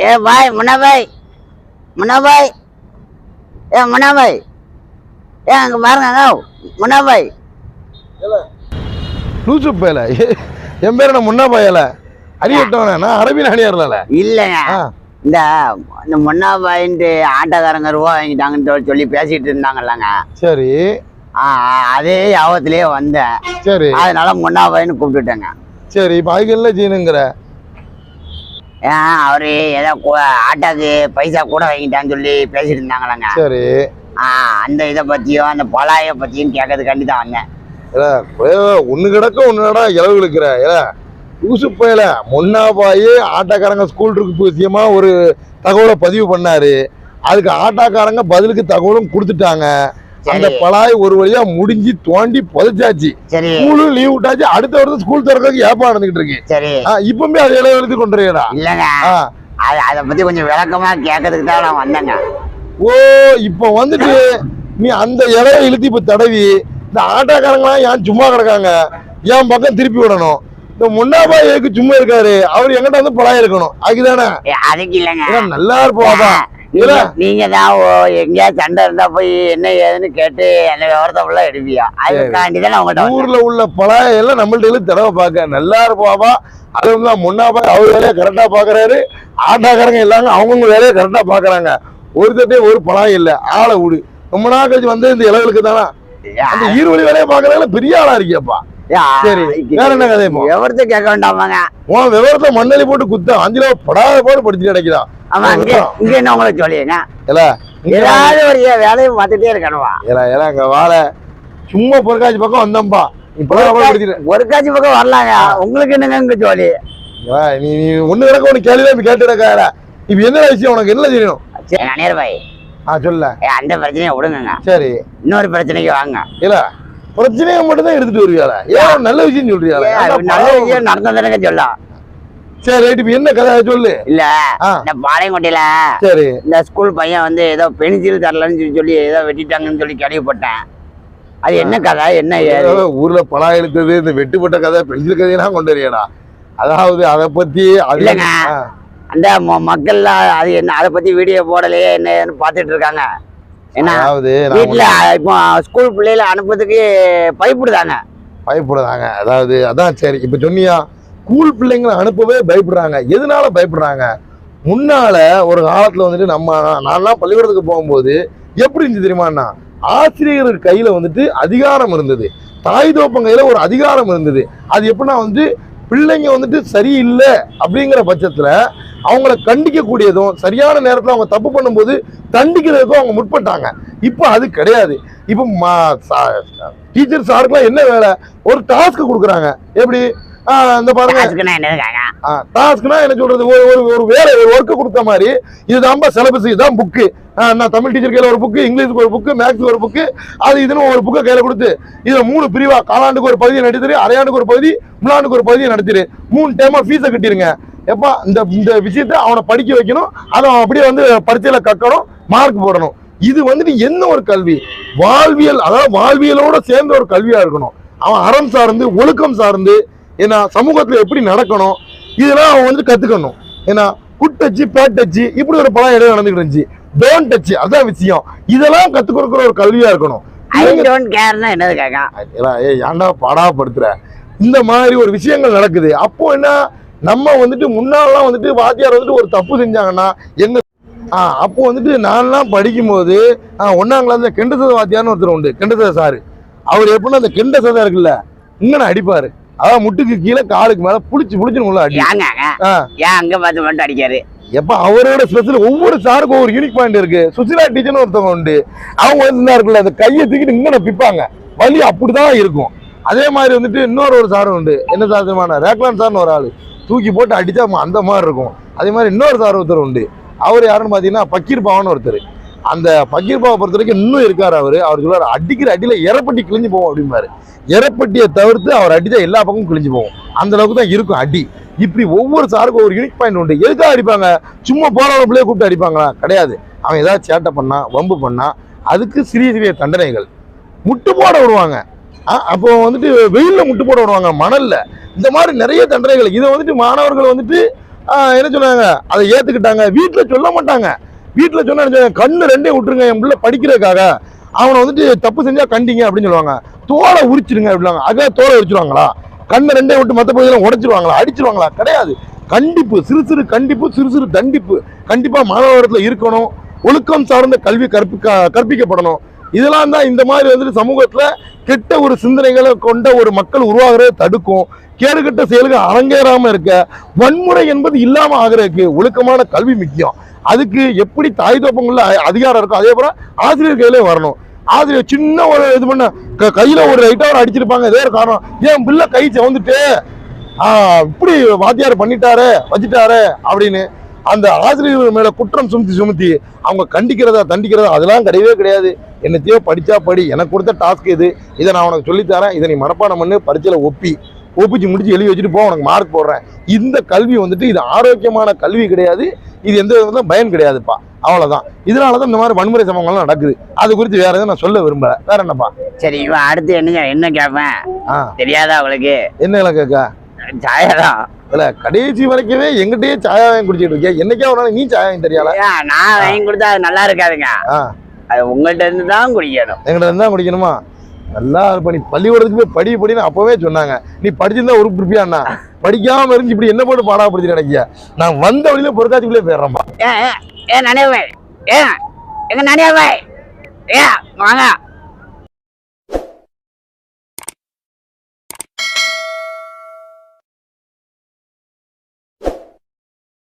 ஏ பாய் முன்னபாய் முனபாய் ஏ முனபாய் ஏ அங்க பாருங்க முனபாய் லூசு பயல என் பேர் என்ன முன்னா பயல அறியட்டவன நான் அரபி நாடியார்ல இந்த இந்த முன்னா பாயின்ட்டு ஆட்டோக்காரங்க ரூபா வாங்கிட்டாங்கன்னு சொல்லி பேசிட்டு இருந்தாங்கல்லங்க. சரி. அதே யாபத்திலேயே வந்தேன். சரி. அதனால முன்னா பாயின்னு கூப்பிட்டுட்டேங்க. சரி இப்போ அதுக்கு இல்லை ஜீனுங்கிற அவரு ஏதோ ஆட்டோக்கு பைசா கூட வாங்கிட்டான்னு சொல்லி பேசிட்டு இருந்தாங்களங்க சரி அந்த இதை பத்தியும் அந்த பலாய பத்தியும் கேட்கறதுக்காண்டி தான் வந்தேன் ஒன்று கிடக்க ஒன்று நட இளவு இழுக்கிற. லூசு பயல. முன்னா பாய் ஆட்டோக்காரங்க ஸ்கூல் ட்ரிப் விஷயமா ஒரு தகவலை பதிவு பண்ணாரு. அதுக்கு ஆட்டோக்காரங்க பதிலுக்கு தகவலும் கொடுத்துட்டாங்க. அந்த. பலாய் ஒரு வழியா முடிஞ்சு தோண்டி புதைச்சாச்சு. ஸ்கூலும் லீவ் விட்டாச்சு. அடுத்த வருஷம் ஸ்கூல் திறக்கிறதுக்கு ஏப்பா நடந்துகிட்டு இருக்கு. இப்பவுமே அதை எழுதி ஆ. அது பத்தி கொஞ்சம் விளக்கமா கேட்கறதுக்கு தான் நான் வந்தேங்க. ஓ இப்போ வந்துட்டு நீ அந்த இலைய இழுத்து இப்ப தடவி இந்த ஆட்டோக்காரங்களாம் ஏன் சும்மா கிடக்காங்க? என் பக்கம் திருப்பி விடணும்? இந்த முன்னாபாய் எதுக்கு சும்மா இருக்காரு? அவர் எங்கிட்ட வந்து பழம் இருக்கணும் அதுதானே ஏ, அதுக்கு இல்லைங்க. நல்லா இருப்போம்ப்பா இல்ல நீங்க- தான் ஓ எங்கேயாவது சண்டை இருந்தா போய் என்ன ஏதுன்னு கேட்டு அந்த விவரத்தை ஃபுல்லா எடுப்பியா? அதுக்காண்டி தான் உங்கள்கிட்ட. ஊர்ல உள்ள பழம் எல்லாம் நம்மள்ட்ட தடவை பார்க்க. நல்லா இருப்பாப்பா அதுவும் தான் முன்னாபாய் அவர் வேலையை கரெக்டா பாக்குறாரு ஆட்டோக்காரங்க எல்லாரும் அவங்கவுங்க வேலையை கரெக்டா பாக்குறாங்க ஒரு தட்டே ஒரு பழம் இல்ல. ஆளை விடு. ரொம்ப நாள் கழிச்சு வந்து இந்த இளவுகளுக்கு தானா? அந்த ஈர்வழி வேலையை பாக்குறாங்க பெரிய ஆளா இருக்கியப்பா. சரி வேற என்ன கதை விவரத்தை கேட்க வேண்டாமாங்க. உன் விவரத்தை மண்ணலி போட்டு குத்த அஞ்சு ரூபா படாத பாடு கிடைக்குதா ஆமா இங்க இங்க என்ன உங்களுக்கு சொல்லியுங்க? இல்ல ஏதாவது ஒரு வேலையை பார்த்துட்டே இருக்கணுமா? ஏலா ஏலா அங்க வாழ. சும்மா பொருட்காட்சி பக்கம் வந்தம்பா. பக்கம் வரலாங்க. உங்களுக்கு என்னங்க இங்க ஜோலி? நீ நீ ஒண்ணு கிடக்க ஒண்ணு கேள்வி கேட்டு கிடக்காத இப்ப என்ன விஷயம்? உனக்கு என்ன தெரியணும் சரி நனியர் பாய். ஆ சொல்ல. அந்த பிரச்சனையை விடுங்க சரி. இன்னொரு பிரச்சனைக்கு வாங்க. இல்ல பிரச்சனையை மட்டும் தான் எடுத்துட்டு வருவியால ஏன் நல்ல விஷயம் அது நல்ல விஷயம் நடந்ததுன்னு சொல்லலாம் சரி ரைட் இப்ப என்ன கதை? சொல்லு. இல்ல. இந்த பாளையங்கோட்டையில சரி. இந்த ஸ்கூல் பையன் வந்து ஏதோ பென்சில் தரலன்னு சொல்லி ஏதோ வெட்டிட்டாங்கன்னு சொல்லி கேள்விப்பட்டேன். அது என்ன கதை? என்ன ஊர்ல பலா இழுத்தது இந்த வெட்டுப்பட்ட கதை பென்சில் கதையெல்லாம் கொண்டு வரையடா அதாவது அதை பத்தி இல்லைங்க. அந்த மக்கள்லாம் அது என்ன அதை பத்தி வீடியோ போடலையே என்ன ஏதுன்னு பார்த்துட்டு இருக்காங்க. என்ன அதாவது நான் வீட்டுல இப்போ ஸ்கூல் பிள்ளைகளை அனுப்புறதுக்கு பயப்படுதாங்க பயப்படுறாங்க. அதாவது அதான் சரி இப்ப சொன்னியா ஸ்கூல் பிள்ளைங்களை அனுப்பவே பயப்படுறாங்க. எதனால பயப்படுறாங்க? முன்னால ஒரு காலத்துல வந்துட்டு நம்ம நான்லாம் பள்ளிக்கூடத்துக்கு போகும்போது எப்படி இருந்துச்சு தெரியுமாண்ணா ஆசிரியர் கையில வந்துட்டு அதிகாரம் இருந்தது. தாய் தோப்பன் கையில ஒரு அதிகாரம் இருந்தது. அது எப்படின்னா வந்து பிள்ளைங்க வந்துட்டு சரியில்லை அப்படிங்கிற பட்சத்தில் அவங்கள கண்டிக்கக்கூடியதும் சரியான நேரத்தில் அவங்க தப்பு பண்ணும்போது தண்டிக்கிறதுக்கும் அவங்க முற்பட்டாங்க. இப்போ அது கிடையாது. இப்போ டீச்சர் சாருக்குலாம் என்ன வேலை? ஒரு டாஸ்க் கொடுக்குறாங்க. எப்படி? இந்த பாருங்க. டாஸ்க்னா என்ன சொல்றது? ஒரு ஒரு ஒரு வேலை ஒரு ஒர்க்கு கொடுத்த மாதிரி. இதுதான்பா சிலபஸ் இதுதான் புக்கு நான் தமிழ் டீச்சர் கையில ஒரு புக்கு இங்கிலீஷ்க்கு ஒரு புக்கு மேக்ஸ்க்கு ஒரு புக்கு அது இதுன்னு ஒரு புக்கை கையில கொடுத்து இதுல மூணு பிரிவா காலாண்டுக்கு ஒரு பகுதியை நடத்திரு அரையாண்டுக்கு ஒரு பகுதி முழாண்டுக்கு ஒரு பகுதியை நடத்திரு. மூணு டைமா ஃபீஸை கட்டிருங்க. எப்பா இந்த இந்த விஷயத்த அவனை படிக்க வைக்கணும் அதை அவன் அப்படியே வந்து பரீட்சையில கக்கணும் மார்க் போடணும். இது வந்துட்டு என்ன ஒரு கல்வி? வாழ்வியல் அதாவது வாழ்வியலோட சேர்ந்த ஒரு கல்வியா இருக்கணும். அவன் அறம் சார்ந்து ஒழுக்கம் சார்ந்து ஏன்னா சமூகத்துல எப்படி நடக்கணும் இதெல்லாம் அவன் வந்து கத்துக்கணும். ஏன்னா குட் டச்சு பேட் டச்சு இப்படி ஒரு படம் இடம் நடந்துட்டு இருந்துச்சு. டோன்ட் டச் அதான் விஷயம். இதெல்லாம் கத்துக் கொடுக்குற ஒரு கல்வியா இருக்கணும். என்னதுக்காக ஏலா, ஏய் ஏன்டா பாடாப்படுத்துற இந்த மாதிரி ஒரு விஷயங்கள் நடக்குது. அப்போ என்ன நம்ம வந்துட்டு முன்னாலாம் வந்துட்டு வாத்தியார் வந்துட்டு ஒரு தப்பு செஞ்சாங்கன்னா எங்க ஆ அப்போ வந்துட்டு நான்லாம் படிக்கும்போது ஒண்ணாம் கிளாஸ்ல கெண்டசத வாத்தியார்னு ஒருத்தர் உண்டு கெண்டசத சாரு. அவர் எப்படின்னா அந்த கெண்ட சதம் இருக்குல்ல இங்கன அடிப்பாரு. அதான் முட்டுக்கு கீழே காலுக்கு மேல புடிச்சு உள்ள அடி ஏன் அங்க பார்த்து மட்டும் அடிக்காரு? எப்ப அவரோட ஸ்பெஷல் ஒவ்வொரு சாருக்கும் ஒவ்வொரு யூனிக் பாயிண்ட் இருக்கு. சுசிலா டீச்சர்னு ஒருத்தவங்க உண்டு. அவங்க வந்து இருக்குல்ல அந்த கையை தூக்கிட்டு இங்கே பிப்பாங்க. வலி அப்படிதான் இருக்கும். அதே மாதிரி வந்துட்டு இன்னொரு ஒரு சார் உண்டு. என்ன சார் தெரியுமா ரேக்லான் சார்னு ஒரு ஆளு. தூக்கி போட்டு அடிச்சா ம- அந்த மாதிரி இருக்கும். அதே மாதிரி இன்னொரு சார் ஒருத்தர் உண்டு. அவர் யாருன்னு பார்த்தீங்கன்னா பக்கீர் பாவன்னு ஒருத்தர். அந்த பகீர்பாவை பொறுத்த வரைக்கும் இன்னும் இருக்கார் அவர். அவர் சொல்லுவார் அடிக்கிற அடியில் இறப்பட்டி கிழிஞ்சு போவோம் அப்படிம்பாரு. இறப்பட்டியை தவிர்த்து அவர் அடிச்சா எல்லா பக்கமும் கிழிஞ்சு போவோம். அந்த அளவுக்கு தான் இருக்கும் அடி. இப்படி ஒவ்வொரு சாருக்கும் ஒரு யூனிக் பாயிண்ட் உண்டு. எதுக்காக அடிப்பாங்க? சும்மா போறவங்க பிள்ளைய கூப்பிட்டு அடிப்பாங்களா? கிடையாது. அவன் ஏதாவது சேட்டை பண்ணா வம்பு பண்ணா அதுக்கு சிறிய சிறிய தண்டனைகள். முட்டு போட விடுவாங்க. அப்போ வந்துட்டு வெயிலில் முட்டு போட விடுவாங்க மணலில். இந்த மாதிரி நிறைய தண்டனைகள். இதை வந்துட்டு மாணவர்கள் வந்துட்டு என்ன சொன்னாங்க அதை ஏற்றுக்கிட்டாங்க வீட்டில் சொல்ல மாட்டாங்க. வீட்டில் சொன்னா கண்ணு ரெண்டே விட்டுருங்க என் பிள்ளை படிக்கிறதுக்காக. அவனை வந்துட்டு தப்பு செஞ்சா கண்டிங்க அப்படின்னு சொல்லுவாங்க. தோலை உரிச்சிருங்க அப்படிவாங்க அதான் தோலை உரிச்சிருவாங்களா? கண்ணை ரெண்டே விட்டு மற்ற பகுதியெல்லாம் உடைச்சிருவாங்களா? அடிச்சிருவாங்களா? கிடையாது. கண்டிப்பு சிறு சிறு கண்டிப்பு சிறு சிறு தண்டிப்பு. கண்டிப்பாக மாணவரத்தில் இருக்கணும். ஒழுக்கம் சார்ந்த கல்வி கற்பிக்க கற்பிக்கப்படணும். இதெல்லாம் தான் இந்த மாதிரி வந்துட்டு சமூகத்தில் கெட்ட ஒரு சிந்தனைகளை கொண்ட ஒரு மக்கள் உருவாகிறத தடுக்கும். கேடுகட்ட செயல்கள் அரங்கேறாமல் இருக்க வன்முறை என்பது இல்லாமல் ஆகிறதுக்கு ஒழுக்கமான கல்வி முக்கியம். அதுக்கு எப்படி தாய் தோப்பங்களில் அதிகாரம் இருக்கும் அதே போல ஆசிரியர் கையிலே வரணும். ஆசிரியர் சின்ன ஒரு இது பண்ண க- கையில் ஒரு ரைட்டா ஒரு அடிச்சிருப்பாங்க. ஏதோ ஒரு காரணம். ஏன் பிள்ளை கை செவந்துட்டு இப்படி வாத்தியார் பண்ணிட்டாரு வச்சுட்டாரு அப்படின்னு அந்த ஆசிரியர்கள் மேலே குற்றம் சுமத்தி சுமத்தி அவங்க கண்டிக்கிறதா தண்டிக்கிறதா அதெல்லாம் கிடையவே கிடையாது. என்னத்தையோ படிச்சா படி. எனக்கு கொடுத்த டாஸ்க் இது. இதை நான் உனக்கு சொல்லித்தரேன். இதை நீ மனப்பாடம் பண்ணு. பரீட்சையில ஒப்பி. ஒப்பிச்சு முடிச்சு எழுதி வச்சுட்டு போ உனக்கு மார்க் போடுறேன். இந்த கல்வி வந்துட்டு இது ஆரோக்கியமான கல்வி கிடையாது. இது எந்த விதத்துல பயன் கிடையாதுப்பா. அவ்வளவுதான். இதனாலதான் இந்த மாதிரி வன்முறை சம்பவங்கள்லாம் நடக்குது. அது குறித்து வேற எதுவும் நான் சொல்ல விரும்பல. வேற என்னப்பா? சரி இவன் அடுத்து என்ன என்ன கேட்பேன் தெரியாதா அவளுக்கு? என்ன கேட்க? சாயதான் இல்ல கடைசி வரைக்குமே எங்கிட்டயே சாயா வாங்கி குடிச்சிட்டு இருக்கியா? என்னைக்கே ஒரு நாள் நீ சாயா வாங்கி தெரியால நான் வாங்கி கொடுத்தா அது நல்லா இருக்காதுங்க. அது உங்கள்கிட்ட இருந்து தான் குடிக்கணும். எங்கிட்ட இருந்தா குடிக்கணுமா? நல்லா இருப்ப நீ பள்ளிக்கூடத்துக்கு போய் படி படின்னு அப்பவே சொன்னாங்க. நீ படிச்சிருந்தா ஒரு இருப்பியாண்ணா படிக்காம இருந்து இப்படி என்ன போட்டு பாடாப்படுத்தி நினைக்கிய நான் வந்த வழியில பொருட்காட்சிக்குள்ளே போயிடுறேன்பா ஏன் ஏன், ஏன் நினைவே ஏன் எங்க நினைவே ஏன் வாங்க.